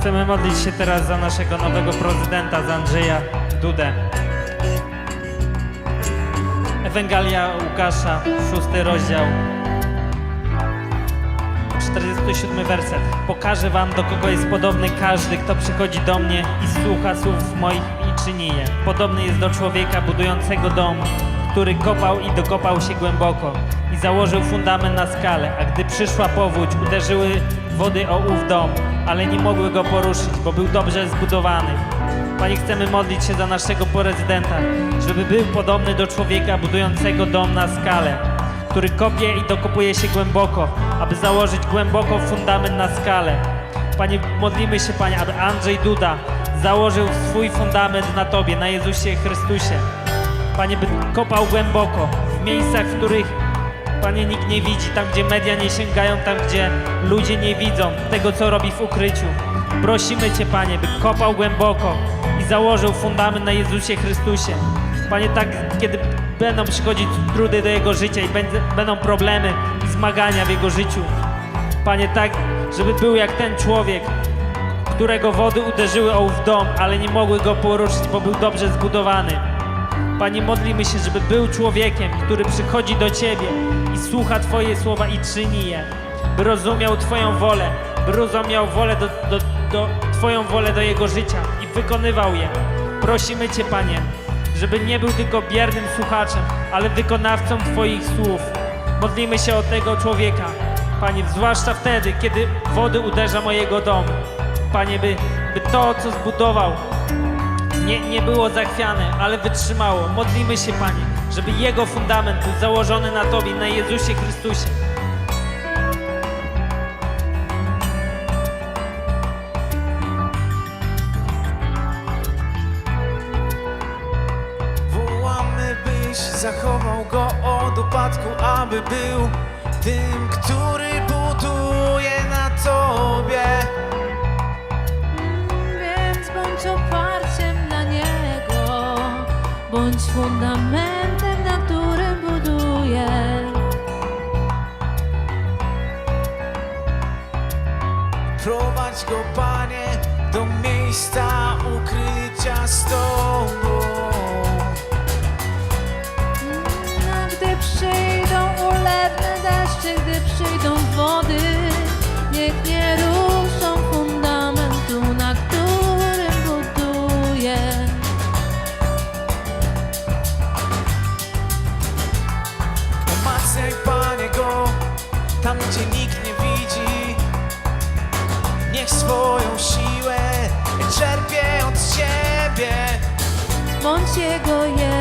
Chcemy modlić się teraz za naszego nowego prezydenta, za Andrzeja Dudę. Ewangelia Łukasza, szósty rozdział, 47 werset. Pokażę wam, do kogo jest podobny każdy, kto przychodzi do mnie i słucha słów moich i czyni je. Podobny jest do człowieka budującego dom, który kopał i dokopał się głęboko i założył fundament na skale, a gdy przyszła powódź, uderzyły wody o ów dom, ale nie mogły go poruszyć, bo był dobrze zbudowany. Panie, chcemy modlić się za naszego prezydenta, żeby był podobny do człowieka budującego dom na skale, który kopie i dokopuje się głęboko, aby założyć głęboko fundament na skale. Panie, modlimy się, Panie, aby Andrzej Duda założył swój fundament na Tobie, na Jezusie Chrystusie. Panie, by kopał głęboko, w miejscach, w których, Panie, nikt nie widzi, tam, gdzie media nie sięgają, tam, gdzie ludzie nie widzą tego, co robi w ukryciu. Prosimy Cię, Panie, by kopał głęboko i założył fundament na Jezusie Chrystusie. Panie, tak, kiedy będą przychodzić trudy do Jego życia i będą problemy i zmagania w Jego życiu. Panie, tak, żeby był jak ten człowiek, którego wody uderzyły o ów dom, ale nie mogły go poruszyć, bo był dobrze zbudowany. Panie, modlimy się, żeby był człowiekiem, który przychodzi do Ciebie i słucha Twoje słowa i czyni je, by rozumiał Twoją wolę, by rozumiał wolę do, do, do, Twoją wolę do jego życia i wykonywał je. Prosimy Cię, Panie, żeby nie był tylko biernym słuchaczem, ale wykonawcą Twoich słów. Modlimy się o tego człowieka, Panie, zwłaszcza wtedy, kiedy wody uderza mojego domu. Panie, by, by to, co zbudował, nie, nie było zachwiane, ale wytrzymało. Modlimy się, Panie, żeby Jego fundament był założony na Tobie, na Jezusie Chrystusie. Wołamy, byś zachował go od upadku, aby był tym, który buduje na tobie. Bądź fundamentem, na którym buduje. Prowadź go, Panie, do miejsca ukrycia z tobą. A gdy przyjdą ulewne deszcze, gdy przyjdą wody, niech nie ruszą tam, gdzie nikt nie widzi. Niech swoją siłę czerpie od Ciebie. Bądź Jego jedynym,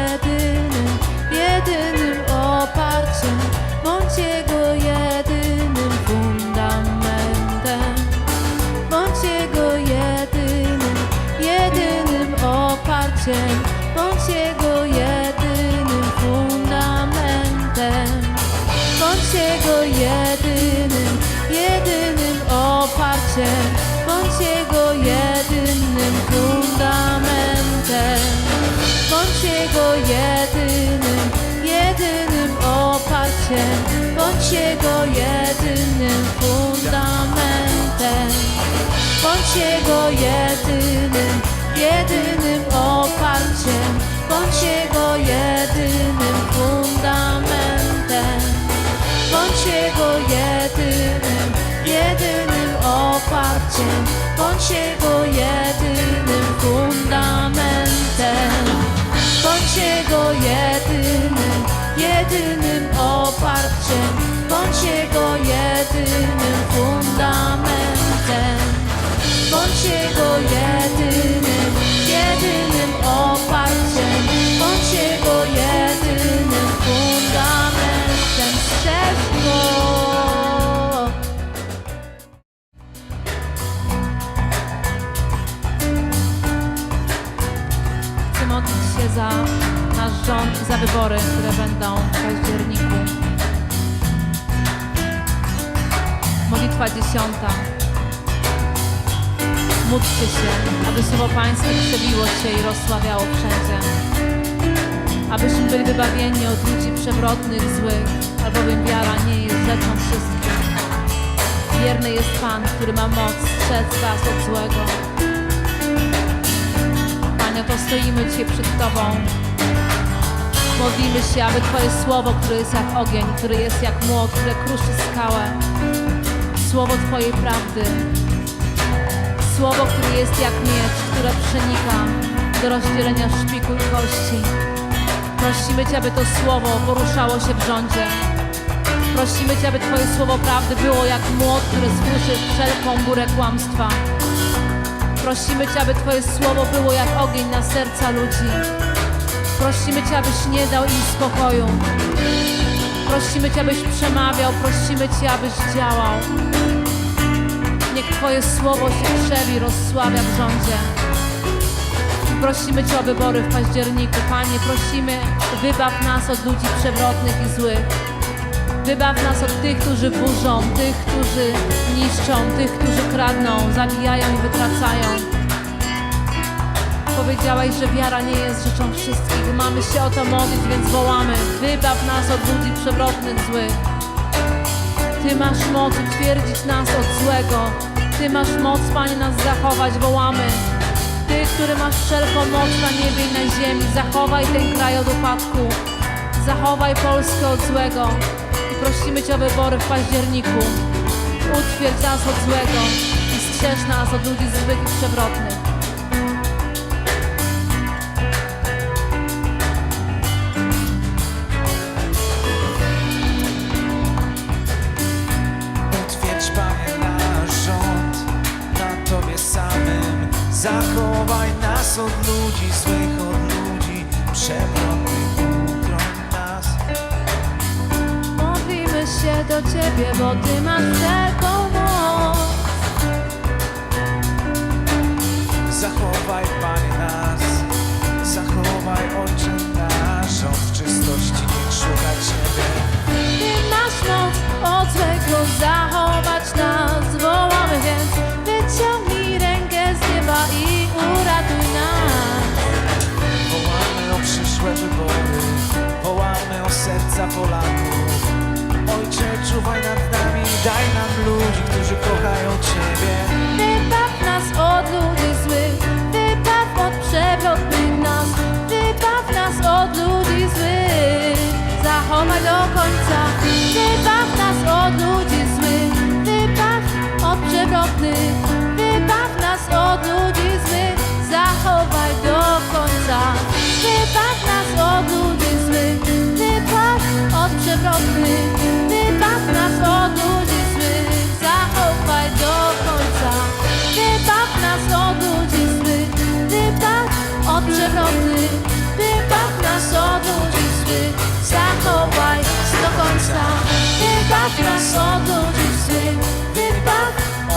oparciem, bądź Jego jedynym fundamentem. Bądź Jego jedynym, jedynym oparciem, bądź Jego jedynym fundamentem. Bądź Jego jedynym, jedynym oparciem, bądź Jego jedynym bądź Jego jedynym fundamentem. Bądź Jego jedynym, jedynym oparciem, bądź Jego jedynym fundamentem. Bądź Jego jedynym, będą w październiku. Modlitwa dziesiąta. Módlcie się, aby słowo Pańskie przebiło się i rozsławiało wszędzie. Abyśmy byli wybawieni od ludzi przewrotnych, złych, albowiem wiara nie jest rzeczą wszystkich. Wierny jest Pan, który ma moc strzec was od złego. Panie, to stoimy dzisiaj przed Tobą. Modlimy się, aby Twoje słowo, które jest jak ogień, które jest jak młot, które kruszy skałę, słowo Twojej prawdy, słowo, które jest jak miecz, które przenika do rozdzielenia szpiku i kości. Prosimy Cię, aby to słowo poruszało się w rządzie. Prosimy Cię, aby Twoje słowo prawdy było jak młot, który skruszy wszelką górę kłamstwa. Prosimy Cię, aby Twoje słowo było jak ogień na serca ludzi. Prosimy Cię, abyś nie dał im spokoju. Prosimy Cię, abyś przemawiał, prosimy Cię, abyś działał. Niech Twoje słowo się krzewi, rozsławia w rządzie. Prosimy Cię o wybory w październiku. Panie, prosimy, wybaw nas od ludzi przewrotnych i złych. Wybaw nas od tych, którzy burzą, tych, którzy niszczą, tych, którzy kradną, zabijają i wytracają. Powiedziałeś, że wiara nie jest rzeczą wszystkich. Mamy się o to modlić, więc wołamy. Wybaw nas od ludzi przewrotnych, złych. Ty masz moc utwierdzić nas od złego. Ty masz moc, Panie, nas zachować. Wołamy. Ty, który masz wszelką moc na niebie i na ziemi, zachowaj ten kraj od upadku. Zachowaj Polskę od złego. I prosimy Cię o wybory w październiku. Utwierdź nas od złego i strzeż nas od ludzi i przewrotnych. Do Ciebie, bo Ty masz wszelką moc. Zachowaj, Panie, to find out od przewrotnych, wybaw nas od ludzi złych, zachowaj do końca. Wybaw nas od ludzi złych, wybaw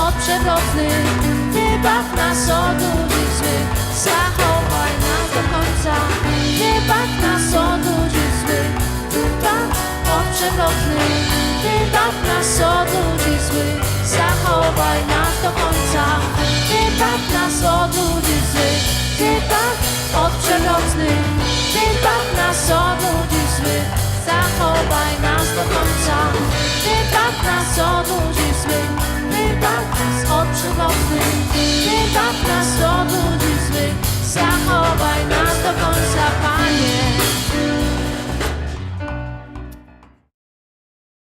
od przewrotnych, wybaw nas od ludzi złych, zachowaj nas do końca. Wybaw co budzi zmyk tak Wybaw nas od przywodnych Wybaw tak nas, co budzi zmyk Zachowaj nas do końca Pan